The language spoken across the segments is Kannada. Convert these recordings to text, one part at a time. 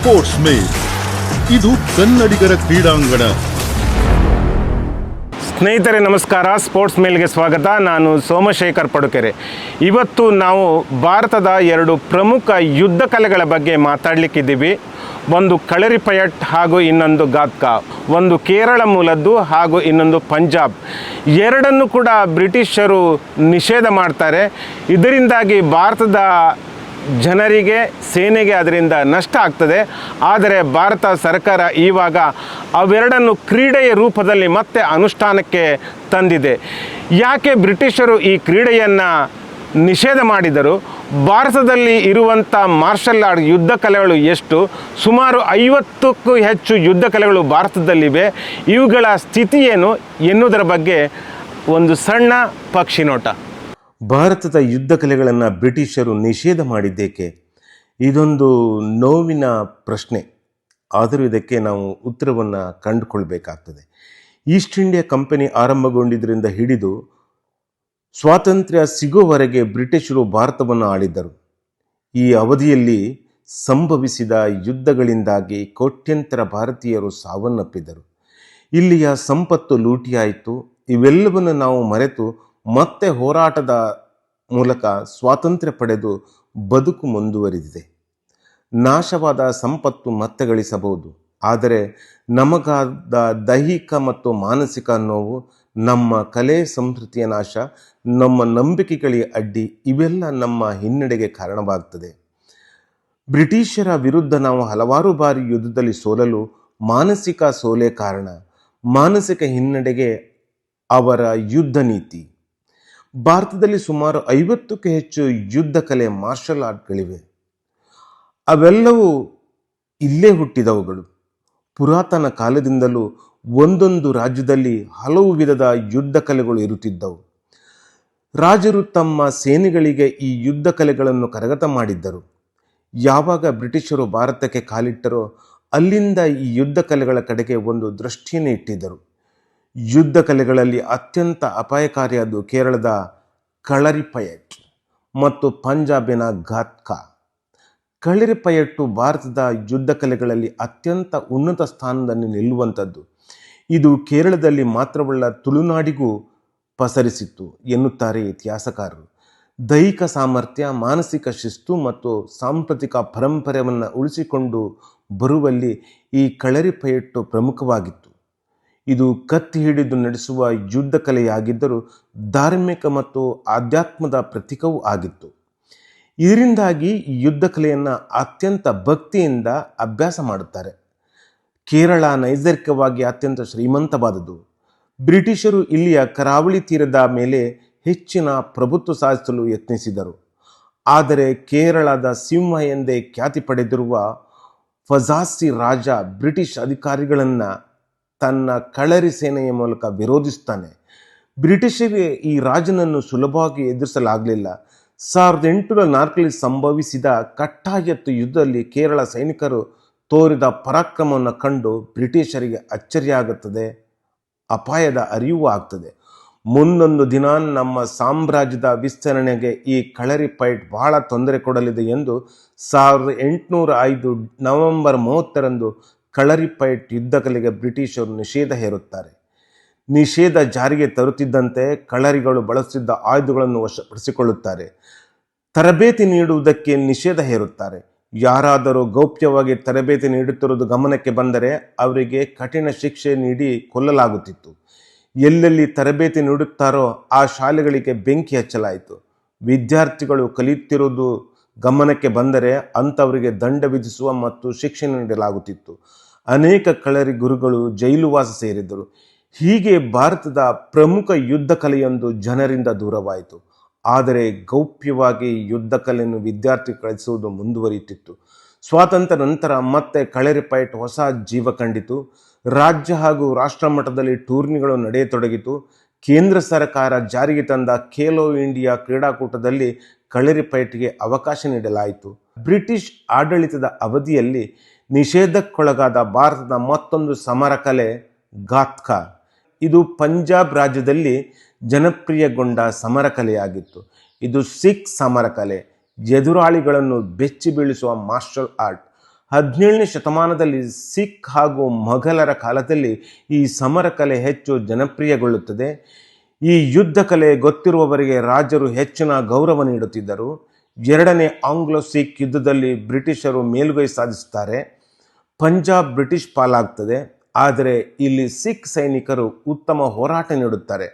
ಸ್ಪೋರ್ಟ್ಸ್ ಮೇಲ್ ಇದು ಕನ್ನಡಿಗರ ಕ್ರೀಡಾಂಗಣ. ಸ್ನೇಹಿತರೆ, ನಮಸ್ಕಾರ. ಸ್ಪೋರ್ಟ್ಸ್ ಮೇಲ್ಗೆ ಸ್ವಾಗತ. ನಾನು ಸೋಮಶೇಖರ್ ಪಡುಕೆರೆ. ಇವತ್ತು ನಾವು ಭಾರತದ ಎರಡು ಪ್ರಮುಖ ಯುದ್ಧ ಕಲೆಗಳ ಬಗ್ಗೆ ಮಾತಾಡಲಿಕ್ಕಿದ್ದೀವಿ. ಒಂದು ಕಳರಿಪಯಟ್ ಹಾಗೂ ಇನ್ನೊಂದು ಗಾತ್ಕ ಒಂದು ಕೇರಳ ಮೂಲದ್ದು ಹಾಗೂ ಇನ್ನೊಂದು ಪಂಜಾಬ್. ಎರಡನ್ನು ಕೂಡ ಬ್ರಿಟಿಷರು ನಿಷೇಧ ಮಾಡ್ತಾರೆ. ಇದರಿಂದಾಗಿ ಭಾರತದ ಜನರಿಗೆ ಸೇನೆಗೆ ಅದರಿಂದ ನಷ್ಟ ಆಗ್ತದೆ. ಆದರೆ ಭಾರತ ಸರ್ಕಾರ ಈವಾಗ ಅವೆರಡನ್ನು ಕ್ರೀಡೆಯ ರೂಪದಲ್ಲಿ ಮತ್ತೆ ಅನುಷ್ಠಾನಕ್ಕೆ ತಂದಿದೆ. ಯಾಕೆ ಬ್ರಿಟಿಷರು ಈ ಕ್ರೀಡೆಯನ್ನು ನಿಷೇಧ ಮಾಡಿದರು? ಭಾರತದಲ್ಲಿ ಇರುವಂಥ ಮಾರ್ಷಲ್ ಆರ್ಟ್ ಯುದ್ಧ ಕಲೆಗಳು ಎಷ್ಟು? ಸುಮಾರು ಐವತ್ತಕ್ಕೂ ಹೆಚ್ಚು ಯುದ್ಧ ಕಲೆಗಳು ಭಾರತದಲ್ಲಿವೆ. ಇವುಗಳ ಸ್ಥಿತಿ ಏನು ಎನ್ನುವುದರ ಬಗ್ಗೆ ಒಂದು ಸಣ್ಣ ಪಕ್ಷಿ ನೋಟ ಭಾರತದ ಯುದ್ಧ ಕಲೆಗಳನ್ನು ಬ್ರಿಟಿಷರು ನಿಷೇಧ ಮಾಡಿದ್ದೇಕೆ? ಇದೊಂದು ನೋವಿನ ಪ್ರಶ್ನೆ. ಆದರೂ ಇದಕ್ಕೆ ನಾವು ಉತ್ತರವನ್ನು ಕಂಡುಕೊಳ್ಬೇಕಾಗ್ತದೆ. ಈಸ್ಟ್ ಇಂಡಿಯಾ ಕಂಪನಿ ಆರಂಭಗೊಂಡಿದ್ದರಿಂದ ಹಿಡಿದು ಸ್ವಾತಂತ್ರ್ಯ ಸಿಗುವವರೆಗೆ ಬ್ರಿಟಿಷರು ಭಾರತವನ್ನು ಆಳಿದ್ದರು. ಈ ಅವಧಿಯಲ್ಲಿ ಸಂಭವಿಸಿದ ಯುದ್ಧಗಳಿಂದಾಗಿ ಕೋಟ್ಯಂತರ ಭಾರತೀಯರು ಸಾವನ್ನಪ್ಪಿದರು. ಇಲ್ಲಿಯ ಸಂಪತ್ತು ಲೂಟಿಯಾಯಿತು. ಇವೆಲ್ಲವನ್ನು ನಾವು ಮರೆತು ಮತ್ತೆ ಹೋರಾಟದ ಮೂಲಕ ಸ್ವಾತಂತ್ರ್ಯ ಪಡೆದು ಬದುಕು ಮುಂದುವರಿದಿದೆ. ನಾಶವಾದ ಸಂಪತ್ತು ಮತ್ತೆ ಗಳಿಸಬಹುದು ಆದರೆ ನಮಗಾದ ದೈಹಿಕ ಮತ್ತು ಮಾನಸಿಕ ನೋವು, ನಮ್ಮ ಕಲೆ ಸಂಸ್ಕೃತಿಯ ನಾಶ, ನಮ್ಮ ನಂಬಿಕೆಗಳಿಗೆ ಅಡ್ಡಿ ಇವೆಲ್ಲ ನಮ್ಮ ಹಿನ್ನಡೆಗೆ ಕಾರಣವಾಗ್ತದೆ. ಬ್ರಿಟಿಷರ ವಿರುದ್ಧ ನಾವು ಹಲವಾರು ಬಾರಿ ಯುದ್ಧದಲ್ಲಿ ಸೋಲಲು ಮಾನಸಿಕ ಸೋಲೆ ಕಾರಣ. ಮಾನಸಿಕ ಹಿನ್ನಡೆಗೆ ಅವರ ಯುದ್ಧ ನೀತಿ. ಭಾರತದಲ್ಲಿ ಸುಮಾರು ಐವತ್ತಕ್ಕೆ ಹೆಚ್ಚು ಯುದ್ಧ ಕಲೆ ಮಾರ್ಷಲ್ ಆರ್ಟ್ಗಳಿವೆ ಅವೆಲ್ಲವೂ ಇಲ್ಲೇ ಹುಟ್ಟಿದವುಗಳು. ಪುರಾತನ ಕಾಲದಿಂದಲೂ ಒಂದೊಂದು ರಾಜ್ಯದಲ್ಲಿ ಹಲವು ವಿಧದ ಯುದ್ಧ ಕಲೆಗಳು ಇರುತ್ತಿದ್ದವು. ರಾಜರು ತಮ್ಮ ಸೇನೆಗಳಿಗೆ ಈ ಯುದ್ಧ ಕಲೆಗಳನ್ನು ಕರಗತ ಮಾಡಿದ್ದರು. ಯಾವಾಗ ಬ್ರಿಟಿಷರು ಭಾರತಕ್ಕೆ ಕಾಲಿಟ್ಟರೋ ಅಲ್ಲಿಂದ ಈ ಯುದ್ಧ ಕಲೆಗಳ ಕಡೆಗೆ ಒಂದು ದೃಷ್ಟಿಯನ್ನು ಇಟ್ಟಿದ್ದರು. ಯುದ್ಧ ಕಲೆಗಳಲ್ಲಿ ಅತ್ಯಂತ ಅಪಾಯಕಾರಿಯಾದ ಕೇರಳದ ಕಳರಿಪಯಟ್ ಮತ್ತು ಪಂಜಾಬಿನ ಘಾತ್ಕಾ. ಕಳರಿಪಯಟ್ಟು ಭಾರತದ ಯುದ್ಧ ಕಲೆಗಳಲ್ಲಿ ಅತ್ಯಂತ ಉನ್ನತ ಸ್ಥಾನದಲ್ಲಿ ನಿಲ್ಲುವಂಥದ್ದು. ಇದು ಕೇರಳದಲ್ಲಿ ಮಾತ್ರವಲ್ಲ ತುಳುನಾಡಿಗೂ ಪಸರಿಸಿತ್ತು ಎನ್ನುತ್ತಾರೆ ಇತಿಹಾಸಕಾರರು. ದೈಹಿಕ ಸಾಮರ್ಥ್ಯ, ಮಾನಸಿಕ ಶಿಸ್ತು ಮತ್ತು ಸಾಂಪ್ರತಿಕ ಪರಂಪರೆಯನ್ನು ಉಳಿಸಿಕೊಂಡು ಬರುವಲ್ಲಿ ಈ ಕಳರಿಪಯಟ್ಟು ಪ್ರಮುಖವಾಗಿತ್ತು. ಇದು ಕತ್ತಿ ಹಿಡಿದು ನಡೆಸುವ ಯುದ್ಧ ಕಲೆಯಾಗಿದ್ದರೂ ಧಾರ್ಮಿಕ ಮತ್ತು ಆಧ್ಯಾತ್ಮದ ಪ್ರತೀಕವೂ ಆಗಿತ್ತು. ಇದರಿಂದಾಗಿ ಯುದ್ಧ ಕಲೆಯನ್ನು ಅತ್ಯಂತ ಭಕ್ತಿಯಿಂದ ಅಭ್ಯಾಸ ಮಾಡುತ್ತಾರೆ. ಕೇರಳ ನೈಸರ್ಗಿಕವಾಗಿ ಅತ್ಯಂತ ಶ್ರೀಮಂತವಾದುದು ಬ್ರಿಟಿಷರು ಇಲ್ಲಿಯ ಕರಾವಳಿ ತೀರದ ಮೇಲೆ ಹೆಚ್ಚಿನ ಪ್ರಭುತ್ವ ಸಾಧಿಸಲು ಯತ್ನಿಸಿದರು. ಆದರೆ ಕೇರಳದ ಸಿಂಹ ಎಂದೇ ಖ್ಯಾತಿ ಪಡೆದಿರುವ ಫಜಾಸಿ ರಾಜ ಬ್ರಿಟಿಷ್ ಅಧಿಕಾರಿಗಳನ್ನು ತನ್ನ ಕಳರಿ ಸೇನೆಯ ಮೂಲಕ ವಿರೋಧಿಸ್ತಾನೆ. ಬ್ರಿಟಿಷರಿಗೆ ಈ ರಾಜನನ್ನು ಸುಲಭವಾಗಿ ಎದುರಿಸಲಾಗಲಿಲ್ಲ. ಸಾವಿರದ ಎಂಟುನೂರ ನಾಲ್ಕರಲ್ಲಿ ಸಂಭವಿಸಿದ ಕಟ್ಟಾಯತ್ತು ಯುದ್ಧದಲ್ಲಿ ಕೇರಳ ಸೈನಿಕರು ತೋರಿದ ಪರಾಕ್ರಮವನ್ನು ಕಂಡು ಬ್ರಿಟಿಷರಿಗೆ ಅಚ್ಚರಿಯಾಗುತ್ತದೆ, ಅಪಾಯದ ಅರಿವು ಆಗ್ತದೆ. ಮುಂದೊಂದು ದಿನ ನಮ್ಮ ಸಾಮ್ರಾಜ್ಯದ ವಿಸ್ತರಣೆಗೆ ಈ ಕಳರಿ ಪೈಟ್ ಬಹಳ ತೊಂದರೆ ಕೊಡಲಿದೆ ಎಂದು ಸಾವಿರದ ಎಂಟುನೂರ ಐದು ನವೆಂಬರ್ ಮೂವತ್ತರಂದು ಕಳರಿ ಪೈಟ್ ಯುದ್ಧ ಕಲೆಗೆ ಬ್ರಿಟಿಷರು ನಿಷೇಧ ಹೇರುತ್ತಾರೆ. ನಿಷೇಧ ಜಾರಿಗೆ ತರುತ್ತಿದ್ದಂತೆ ಕಳರಿಗಳು ಬಳಸುತ್ತಿದ್ದ ಆಯುಧಗಳನ್ನು ವಶಪಡಿಸಿಕೊಳ್ಳುತ್ತಾರೆ. ತರಬೇತಿ ನೀಡುವುದಕ್ಕೆ ನಿಷೇಧ ಹೇರುತ್ತಾರೆ. ಯಾರಾದರೂ ಗೌಪ್ಯವಾಗಿ ತರಬೇತಿ ನೀಡುತ್ತಿರುವುದು ಗಮನಕ್ಕೆ ಬಂದರೆ ಅವರಿಗೆ ಕಠಿಣ ಶಿಕ್ಷೆ ನೀಡಿ ಕೊಲ್ಲಲಾಗುತ್ತಿತ್ತು. ಎಲ್ಲೆಲ್ಲಿ ತರಬೇತಿ ನೀಡುತ್ತಾರೋ ಆ ಶಾಲೆಗಳಿಗೆ ಬೆಂಕಿ ಹಚ್ಚಲಾಯಿತು. ವಿದ್ಯಾರ್ಥಿಗಳು ಕಲಿಯುತ್ತಿರುವುದು ಗಮನಕ್ಕೆ ಬಂದರೆ ಅಂಥವರಿಗೆ ದಂಡ ವಿಧಿಸುವ ಮತ್ತು ಶಿಕ್ಷೆ ನೀಡಲಾಗುತ್ತಿತ್ತು. ಅನೇಕ ಕಳರಿ ಗುರುಗಳು ಜೈಲುವಾಸ ಸೇರಿದ್ದರು. ಹೀಗೆ ಭಾರತದ ಪ್ರಮುಖ ಯುದ್ಧ ಕಲೆಯೊಂದು ಜನರಿಂದ ದೂರವಾಯಿತು. ಆದರೆ ಗೌಪ್ಯವಾಗಿ ಯುದ್ಧ ಕಲೆಯನ್ನು ವಿದ್ಯಾರ್ಥಿ ಕಳಿಸುವುದು ಮುಂದುವರಿಯುತ್ತಿತ್ತು. ಸ್ವಾತಂತ್ರ್ಯ ನಂತರ ಮತ್ತೆ ಕಳರಿ ಪೈಟ್ ಹೊಸ ಜೀವ ಕಂಡಿತು. ರಾಜ್ಯ ಹಾಗೂ ರಾಷ್ಟ್ರ ಮಟ್ಟದಲ್ಲಿ ಟೂರ್ನಿಗಳು ನಡೆಯತೊಡಗಿತು. ಕೇಂದ್ರ ಸರ್ಕಾರ ಜಾರಿಗೆ ತಂದ ಖೇಲೋ ಇಂಡಿಯಾ ಕ್ರೀಡಾಕೂಟದಲ್ಲಿ ಕಳರಿ ಪೈಟ್ಗೆ ಅವಕಾಶ ನೀಡಲಾಯಿತು. ಬ್ರಿಟಿಷ್ ಆಡಳಿತದ ಅವಧಿಯಲ್ಲಿ ನಿಷೇಧಕ್ಕೊಳಗಾದ ಭಾರತದ ಮತ್ತೊಂದು ಸಮರ ಕಲೆ ಗಾತ್ಕಾ ಇದು ಪಂಜಾಬ್ ರಾಜ್ಯದಲ್ಲಿ ಜನಪ್ರಿಯಗೊಂಡ ಸಮರ ಕಲೆಯಾಗಿತ್ತು. ಇದು ಸಿಖ್ ಸಮರ ಕಲೆ, ಎದುರಾಳಿಗಳನ್ನು ಬೆಚ್ಚಿ ಬೀಳಿಸುವ ಮಾರ್ಷಲ್ ಆರ್ಟ್. ಹದಿನೇಳನೇ ಶತಮಾನದಲ್ಲಿ ಸಿಖ್ ಹಾಗೂ ಮೊಘಲರ ಕಾಲದಲ್ಲಿ ಈ ಸಮರ ಕಲೆ ಹೆಚ್ಚು ಜನಪ್ರಿಯಗೊಳ್ಳುತ್ತದೆ. ಈ ಯುದ್ಧ ಕಲೆ ಗೊತ್ತಿರುವವರಿಗೆ ರಾಜರು ಹೆಚ್ಚಿನ ಗೌರವ ನೀಡುತ್ತಿದ್ದರು. ಎರಡನೇ ಆಂಗ್ಲೋ ಸಿಖ್ ಯುದ್ಧದಲ್ಲಿ ಬ್ರಿಟಿಷರು ಮೇಲುಗೈ ಸಾಧಿಸುತ್ತಾರೆ. ಪಂಜಾಬ್ ಬ್ರಿಟಿಷ್ ಪಾಲಾಗ್ತದೆ. ಆದರೆ ಇಲ್ಲಿ ಸಿಖ್ ಸೈನಿಕರು ಉತ್ತಮ ಹೋರಾಟ ನೀಡುತ್ತಾರೆ.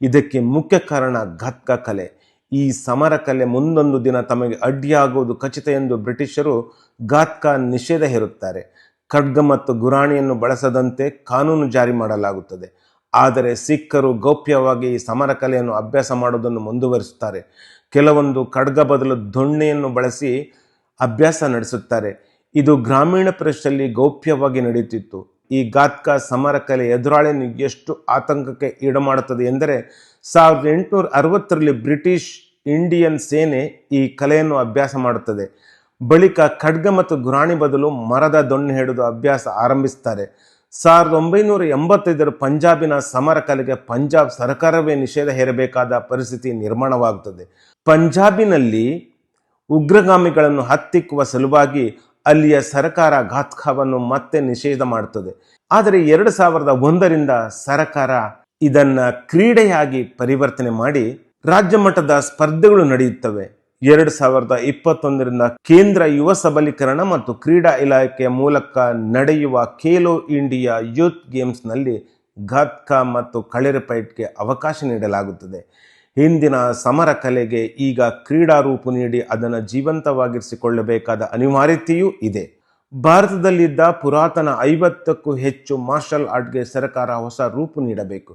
ಇದಕ್ಕೆ ಮುಖ್ಯ ಕಾರಣ ಘತ್ಕ ಕಲೆ. ಈ ಸಮರ ಕಲೆ ಮುಂದೊಂದು ದಿನ ತಮಗೆ ಅಡ್ಡಿಯಾಗುವುದು ಖಚಿತ ಎಂದು ಬ್ರಿಟಿಷರು ಘಾತ್ಕ ನಿಷೇಧ ಹೇರುತ್ತಾರೆ. ಖಡ್ಗ ಮತ್ತು ಗುರಾಣಿಯನ್ನು ಬಳಸದಂತೆ ಕಾನೂನು ಜಾರಿ ಮಾಡಲಾಗುತ್ತದೆ. ಆದರೆ ಸಿಖ್ಖರು ಗೌಪ್ಯವಾಗಿ ಈ ಸಮರ ಕಲೆಯನ್ನು ಅಭ್ಯಾಸ ಮಾಡುವುದನ್ನು ಮುಂದುವರಿಸುತ್ತಾರೆ. ಕೆಲವೊಂದು ಖಡ್ಗ ಬದಲು ದೊಣ್ಣೆಯನ್ನು ಬಳಸಿ ಅಭ್ಯಾಸ ನಡೆಸುತ್ತಾರೆ. ಇದು ಗ್ರಾಮೀಣ ಪ್ರದೇಶದಲ್ಲಿ ಗೌಪ್ಯವಾಗಿ ನಡೆಯುತ್ತಿತ್ತು. ಈ ಗಾತ್ಕ ಸಮರ ಕಲೆ ಎದುರಾಳಿಯನ್ನು ಎಷ್ಟು ಆತಂಕಕ್ಕೆ ಈಡು ಮಾಡುತ್ತದೆ ಎಂದರೆ, ಸಾವಿರದ ಎಂಟುನೂರ ಅರವತ್ತರಲ್ಲಿ ಬ್ರಿಟಿಷ್ ಇಂಡಿಯನ್ ಸೇನೆ ಈ ಕಲೆಯನ್ನು ಅಭ್ಯಾಸ ಮಾಡುತ್ತದೆ. ಬಳಿಕ ಖಡ್ಗ ಮತ್ತು ಗುರಾಣಿ ಬದಲು ಮರದ ದೊಣ್ಣೆ ಹಿಡಿದು ಅಭ್ಯಾಸ ಆರಂಭಿಸುತ್ತಾರೆ. ಸಾವಿರದ ಒಂಬೈನೂರ ಎಂಬತ್ತೈದರ ಪಂಜಾಬಿನ ಸಮರ ಕಲೆಗೆ ಪಂಜಾಬ್ ಸರ್ಕಾರವೇ ನಿಷೇಧ ಹೇರಬೇಕಾದ ಪರಿಸ್ಥಿತಿ ನಿರ್ಮಾಣವಾಗುತ್ತದೆ. ಪಂಜಾಬಿನಲ್ಲಿ ಉಗ್ರಗಾಮಿಗಳನ್ನು ಹತ್ತಿಕ್ಕುವ ಸಲುವಾಗಿ ಅಲ್ಲಿಯ ಸರ್ಕಾರ ಘಾತ್ಕವನ್ನು ಮತ್ತೆ ನಿಷೇಧ ಮಾಡುತ್ತದೆ. ಆದರೆ ಎರಡು ಸಾವಿರದ ಒಂದರಿಂದ ಸರ್ಕಾರ ಇದನ್ನ ಕ್ರೀಡೆಯಾಗಿ ಪರಿವರ್ತನೆ ಮಾಡಿ ರಾಜ್ಯ ಮಟ್ಟದ ಸ್ಪರ್ಧೆಗಳು ನಡೆಯುತ್ತವೆ. ಎರಡು ಸಾವಿರದ ಇಪ್ಪತ್ತೊಂದರಿಂದ ಕೇಂದ್ರ ಯುವ ಸಬಲೀಕರಣ ಮತ್ತು ಕ್ರೀಡಾ ಇಲಾಖೆಯ ಮೂಲಕ ನಡೆಯುವ ಖೇಲೋ ಇಂಡಿಯಾ ಯೂತ್ ಗೇಮ್ಸ್ನಲ್ಲಿ ಘಾತ್ಕ ಮತ್ತು ಕಳೆರೆಪೈಟ್ಗೆ ಅವಕಾಶ ನೀಡಲಾಗುತ್ತದೆ. ಹಿಂದಿನ ಸಮರ ಕಲೆಗೆ ಈಗ ಕ್ರೀಡಾ ರೂಪು ನೀಡಿ ಅದನ್ನು ಜೀವಂತವಾಗಿರಿಸಿಕೊಳ್ಳಬೇಕಾದ ಅನಿವಾರ್ಯತೆಯೂ ಇದೆ. ಭಾರತದಲ್ಲಿದ್ದ ಪುರಾತನ ಐವತ್ತಕ್ಕೂ ಹೆಚ್ಚು ಮಾರ್ಷಲ್ ಆರ್ಟ್ಗೆ ಸರ್ಕಾರ ಹೊಸ ರೂಪು ನೀಡಬೇಕು.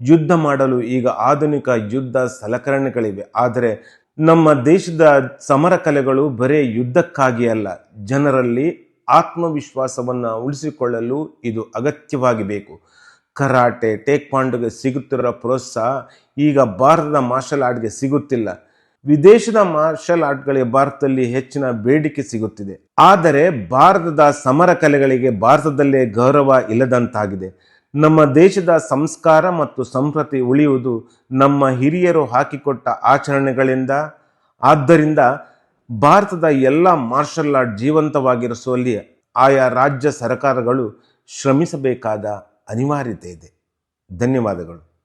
ಯುದ್ಧ ಮಾಡಲು ಈಗ ಆಧುನಿಕ ಯುದ್ಧ ಸಲಕರಣೆಗಳಿವೆ. ಆದರೆ ನಮ್ಮ ದೇಶದ ಸಮರ ಕಲೆಗಳು ಬರೇ ಯುದ್ಧಕ್ಕಾಗಿ ಅಲ್ಲ. ಜನರಲ್ಲಿ ಆತ್ಮವಿಶ್ವಾಸವನ್ನು ಉಳಿಸಿಕೊಳ್ಳಲು ಇದು ಅಗತ್ಯವಾಗಿ ಬೇಕು ಕರಾಟೆ, ಟೇಕ್ವಾಂಡೋಗೆ ಸಿಗುತ್ತಿರೋ ಪ್ರೋತ್ಸಾಹ ಈಗ ಭಾರತದ ಮಾರ್ಷಲ್ ಆರ್ಟ್ಗೆ ಸಿಗುತ್ತಿಲ್ಲ. ವಿದೇಶದ ಮಾರ್ಷಲ್ ಆರ್ಟ್ಗಳಿಗೆ ಭಾರತದಲ್ಲಿ ಹೆಚ್ಚಿನ ಬೇಡಿಕೆ ಸಿಗುತ್ತಿದೆ. ಆದರೆ ಭಾರತದ ಸಮರ ಕಲೆಗಳಿಗೆ ಭಾರತದಲ್ಲೇ ಗೌರವ ಇಲ್ಲದಂತಾಗಿದೆ. ನಮ್ಮ ದೇಶದ ಸಂಸ್ಕಾರ ಮತ್ತು ಸಂಪ್ರತಿ ಉಳಿಯುವುದು ನಮ್ಮ ಹಿರಿಯರು ಹಾಕಿಕೊಟ್ಟ ಆಚರಣೆಗಳಿಂದ. ಆದ್ದರಿಂದ ಭಾರತದ ಎಲ್ಲ ಮಾರ್ಷಲ್ ಆರ್ಟ್ ಜೀವಂತವಾಗಿರಿಸುವಲ್ಲಿ ಆಯಾ ರಾಜ್ಯ ಸರ್ಕಾರಗಳು ಶ್ರಮಿಸಬೇಕಾದ ಅನಿವಾರ್ಯತೆ ಇದೆ. ಧನ್ಯವಾದಗಳು.